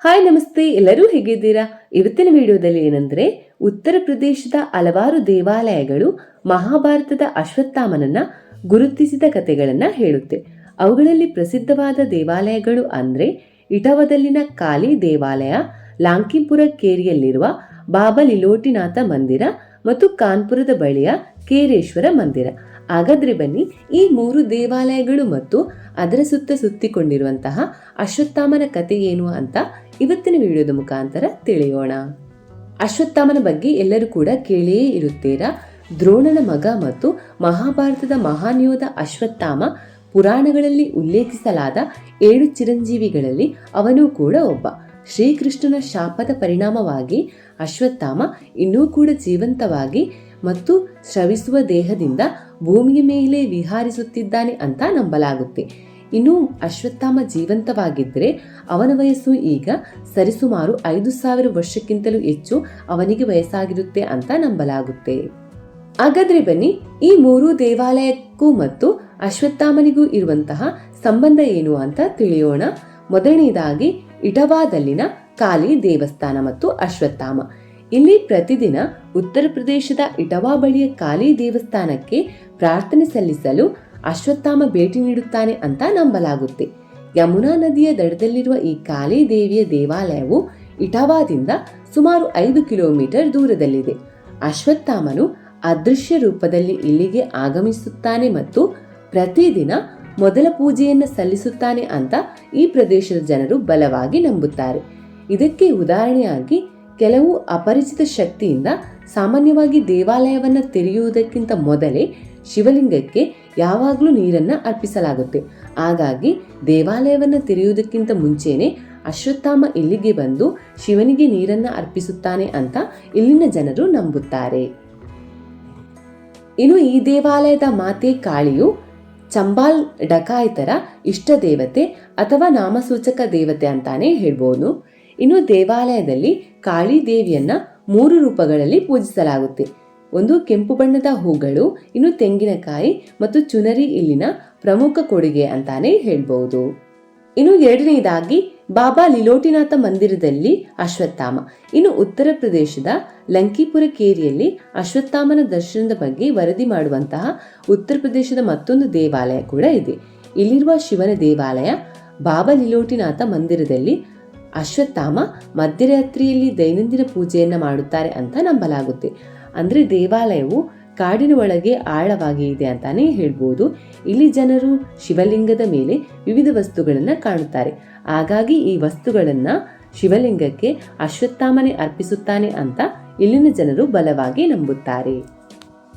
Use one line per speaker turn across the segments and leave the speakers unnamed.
Hi, ನಮಸ್ತೆ. ಎಲ್ಲರೂ ಹೇಗಿದ್ದೀರಾ? ಇವತ್ತಿನ ವಿಡಿಯೋದಲ್ಲಿ ಏನಂದ್ರೆ, ಉತ್ತರ ಪ್ರದೇಶದ ಹಲವಾರು ದೇವಾಲಯಗಳು ಮಹಾಭಾರತದ ಅಶ್ವತ್ಥಾಮನನ್ನ ಗುರುತಿಸಿದ ಕಥೆಗಳನ್ನ ಹೇಳುತ್ತೆ. ಅವುಗಳಲ್ಲಿ ಪ್ರಸಿದ್ಧವಾದ ದೇವಾಲಯಗಳು ಅಂದ್ರೆ, ಇಟವದಲ್ಲಿನ ಕಾಳಿ ದೇವಾಲಯ, ಲಾಂಕಿಪುರ ಕೇರಿಯಲ್ಲಿರುವ ಬಾಬಾ ಲಿಲೋಟಿನಾಥ ಮಂದಿರ ಮತ್ತು ಕಾನ್ಪುರದ ಬಳಿಯ ಕೇರೇಶ್ವರ ಮಂದಿರ. ಹಾಗಾದ್ರೆ ಬನ್ನಿ, ಈ ಮೂರು ದೇವಾಲಯಗಳು ಮತ್ತು ಅದರ ಸುತ್ತ ಸುತ್ತಿಕೊಂಡಿರುವಂತಹ ಅಶ್ವತ್ಥಾಮನ ಕಥೆ ಏನು ಅಂತ ಇವತ್ತಿನ ವಿಡಿಯೋದ ಮುಖಾಂತರ ತಿಳಿಯೋಣ. ಅಶ್ವತ್ಥಾಮನ ಬಗ್ಗೆ ಎಲ್ಲರೂ ಕೂಡ ಕೇಳಿಯೇ ಇರುತ್ತೀರಾ? ದ್ರೋಣನ ಮಗ ಮತ್ತು ಮಹಾಭಾರತದ ಮಹಾನ್ ಯೋಧ ಅಶ್ವತ್ಥಾಮ ಪುರಾಣಗಳಲ್ಲಿ ಉಲ್ಲೇಖಿಸಲಾದ ಏಳು ಚಿರಂಜೀವಿಗಳಲ್ಲಿ ಅವನೂ ಕೂಡ ಒಬ್ಬ. ಶ್ರೀಕೃಷ್ಣನ ಶಾಪದ ಪರಿಣಾಮವಾಗಿ ಅಶ್ವತ್ಥಾಮ ಇನ್ನೂ ಕೂಡ ಜೀವಂತವಾಗಿ ಮತ್ತು ಶ್ರವಿಸುವ ದೇಹದಿಂದ ಭೂಮಿಯ ಮೇಲೆ ವಿಹಾರಿಸುತ್ತಿದ್ದಾನೆ ಅಂತ ನಂಬಲಾಗುತ್ತೆ. ಇನ್ನು ಅಶ್ವತ್ಥಾಮ ಜೀವಂತವಾಗಿದ್ದರೆ ಅವನ ವಯಸ್ಸು ಈಗ ಸರಿಸುಮಾರು ಐದು ಸಾವಿರ ವರ್ಷಕ್ಕಿಂತಲೂ ಹೆಚ್ಚು ಅವನಿಗೆ ವಯಸ್ಸಾಗಿರುತ್ತೆ ಅಂತ ನಂಬಲಾಗುತ್ತೆ. ಹಾಗಾದ್ರೆ ಬನ್ನಿ, ಈ ಮೂರು ದೇವಾಲಯಕ್ಕೂ ಮತ್ತು ಅಶ್ವತ್ಥಾಮನಿಗೂ ಇರುವಂತಹ ಸಂಬಂಧ ಏನು ಅಂತ ತಿಳಿಯೋಣ. ಮೊದಲನೇದಾಗಿ ಇಟವಾದಲ್ಲಿನ ಕಾಳಿ ದೇವಸ್ಥಾನ ಮತ್ತು ಅಶ್ವತ್ಥಾಮ. ಇಲ್ಲಿ ಪ್ರತಿದಿನ ಉತ್ತರ ಪ್ರದೇಶದ ಇಟವಾ ಬಳಿಯ ಕಾಳಿ ದೇವಸ್ಥಾನಕ್ಕೆ ಪ್ರಾರ್ಥನೆ ಸಲ್ಲಿಸಲು ಅಶ್ವತ್ಥಾಮ ಭೇಟಿ ನೀಡುತ್ತಾನೆ ಅಂತ ನಂಬಲಾಗುತ್ತೆ. ಯಮುನಾ ನದಿಯ ದಡದಲ್ಲಿರುವ ಈ ಕಾಳಿ ದೇವಿಯ ದೇವಾಲಯವು ಇಟವಾದಿಂದ ಸುಮಾರು ಐದು ಕಿಲೋಮೀಟರ್ ದೂರದಲ್ಲಿದೆ. ಅಶ್ವತ್ಥಾಮನು ಅದೃಶ್ಯ ರೂಪದಲ್ಲಿ ಇಲ್ಲಿಗೆ ಆಗಮಿಸುತ್ತಾನೆ ಮತ್ತು ಪ್ರತಿದಿನ ಮೊದಲ ಪೂಜೆಯನ್ನು ಸಲ್ಲಿಸುತ್ತಾನೆ ಅಂತ ಈ ಪ್ರದೇಶದ ಜನರು ಬಲವಾಗಿ ನಂಬುತ್ತಾರೆ. ಇದಕ್ಕೆ ಉದಾಹರಣೆಯಾಗಿ ಕೆಲವು ಅಪರಿಚಿತ ಶಕ್ತಿಯಿಂದ ಸಾಮಾನ್ಯವಾಗಿ ದೇವಾಲಯವನ್ನು ತೆರೆಯುವುದಕ್ಕಿಂತ ಮೊದಲೇ ಶಿವಲಿಂಗಕ್ಕೆ ಯಾವಾಗಲೂ ನೀರನ್ನು ಅರ್ಪಿಸಲಾಗುತ್ತೆ. ಹಾಗಾಗಿ ದೇವಾಲಯವನ್ನು ತೆರೆಯುವುದಕ್ಕಿಂತ ಮುಂಚೆನೆ ಅಶ್ವತ್ಥಾಮ ಇಲ್ಲಿಗೆ ಬಂದು ಶಿವನಿಗೆ ನೀರನ್ನು ಅರ್ಪಿಸುತ್ತಾನೆ ಅಂತ ಇಲ್ಲಿನ ಜನರು ನಂಬುತ್ತಾರೆ. ಇನ್ನು ಈ ದೇವಾಲಯದ ಮಾತೆ ಕಾಳಿಯು ಚಂಬಾಲ್ ಡಕಾಯಿತರ ಇಷ್ಟ ದೇವತೆ ಅಥವಾ ನಾಮಸೂಚಕ ದೇವತೆ ಅಂತಾನೆ ಹೇಳ್ಬೋದು. ಇನ್ನು ದೇವಾಲಯದಲ್ಲಿ ಕಾಳಿ ದೇವಿಯನ್ನ ಮೂರು ರೂಪಗಳಲ್ಲಿ ಪೂಜಿಸಲಾಗುತ್ತೆ. ಒಂದು ಕೆಂಪು ಬಣ್ಣದ ಹೂಗಳು, ಇನ್ನು ತೆಂಗಿನಕಾಯಿ ಮತ್ತು ಚುನರಿ ಇಲ್ಲಿನ ಪ್ರಮುಖ ಕೊಡುಗೆ ಅಂತಾನೆ ಹೇಳ್ಬೋದು. ಇನ್ನು ಎರಡನೇದಾಗಿ ಬಾಬಾ ಲಿಲೋಟಿನಾಥ ಮಂದಿರದಲ್ಲಿ ಅಶ್ವತ್ಥಾಮ. ಇನ್ನು ಉತ್ತರ ಪ್ರದೇಶದ ಲಂಕಿಪುರ ಕೇರಿಯಲ್ಲಿ ಅಶ್ವತ್ಥಾಮನ ದರ್ಶನದ ಬಗ್ಗೆ ವರದಿ ಮಾಡುವಂತಹ ಉತ್ತರ ಪ್ರದೇಶದ ಮತ್ತೊಂದು ದೇವಾಲಯ ಕೂಡ ಇದೆ. ಇಲ್ಲಿರುವ ಶಿವನ ದೇವಾಲಯ ಬಾಬಾ ಲಿಲೋಟಿನಾಥ ಮಂದಿರದಲ್ಲಿ ಅಶ್ವತ್ಥಾಮ ಮಧ್ಯರಾತ್ರಿಯಲ್ಲಿ ದೈನಂದಿನ ಪೂಜೆಯನ್ನು ಮಾಡುತ್ತಾರೆ ಅಂತ ನಂಬಲಾಗುತ್ತೆ. ಅಂದ್ರೆ ದೇವಾಲಯವು ಕಾಡಿನ ಒಳಗೆ ಆಳವಾಗಿ ಇದೆ ಅಂತಾನೆ ಹೇಳ್ಬೋದು. ಇಲ್ಲಿ ಜನರು ಶಿವಲಿಂಗದ ಮೇಲೆ ವಿವಿಧ ವಸ್ತುಗಳನ್ನು ಕಾಣುತ್ತಾರೆ. ಹಾಗಾಗಿ ಈ ವಸ್ತುಗಳನ್ನ ಶಿವಲಿಂಗಕ್ಕೆ ಅಶ್ವತ್ಥಾಮನೆ ಅರ್ಪಿಸುತ್ತಾನೆ ಅಂತ ಇಲ್ಲಿನ ಜನರು ಬಲವಾಗಿ ನಂಬುತ್ತಾರೆ.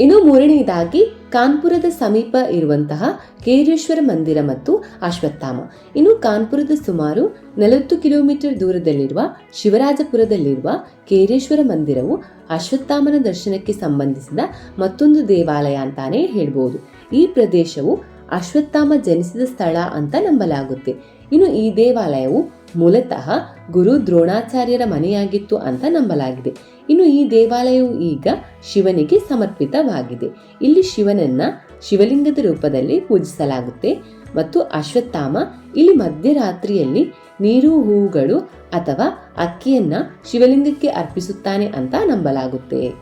ಇನ್ನು ಮೂರನೆಯದಾಗಿ ಕಾನ್ಪುರದ ಸಮೀಪ ಇರುವಂತಹ ಕೇರೇಶ್ವರ ಮಂದಿರ ಮತ್ತು ಅಶ್ವತ್ಥಾಮ. ಇನ್ನು ಕಾನ್ಪುರದ ಸುಮಾರು ನಲವತ್ತು ಕಿಲೋಮೀಟರ್ ದೂರದಲ್ಲಿರುವ ಶಿವರಾಜಪುರದಲ್ಲಿರುವ ಕೇರೇಶ್ವರ ಮಂದಿರವು ಅಶ್ವತ್ಥಾಮನ ದರ್ಶನಕ್ಕೆ ಸಂಬಂಧಿಸಿದ ಮತ್ತೊಂದು ದೇವಾಲಯ ಅಂತಾನೆ ಹೇಳ್ಬೋದು. ಈ ಪ್ರದೇಶವು ಅಶ್ವತ್ಥಾಮ ಜನಿಸಿದ ಸ್ಥಳ ಅಂತ ನಂಬಲಾಗುತ್ತೆ. ಇನ್ನು ಈ ದೇವಾಲಯವು ಮೂಲತಃ ಗುರು ದ್ರೋಣಾಚಾರ್ಯರ ಮನೆಯಾಗಿತ್ತು ಅಂತ ನಂಬಲಾಗಿದೆ. ಇನ್ನು ಈ ದೇವಾಲಯವು ಈಗ ಶಿವನಿಗೆ ಸಮರ್ಪಿತವಾಗಿದೆ. ಇಲ್ಲಿ ಶಿವನನ್ನ ಶಿವಲಿಂಗದ ರೂಪದಲ್ಲಿ ಪೂಜಿಸಲಾಗುತ್ತೆ ಮತ್ತು ಅಶ್ವತ್ಥಾಮ ಇಲ್ಲಿ ಮಧ್ಯರಾತ್ರಿಯಲ್ಲಿ ನೀರು ಹೂವುಗಳು ಅಥವಾ ಅಕ್ಕಿಯನ್ನ ಶಿವಲಿಂಗಕ್ಕೆ ಅರ್ಪಿಸುತ್ತಾನೆ ಅಂತ ನಂಬಲಾಗುತ್ತೆ.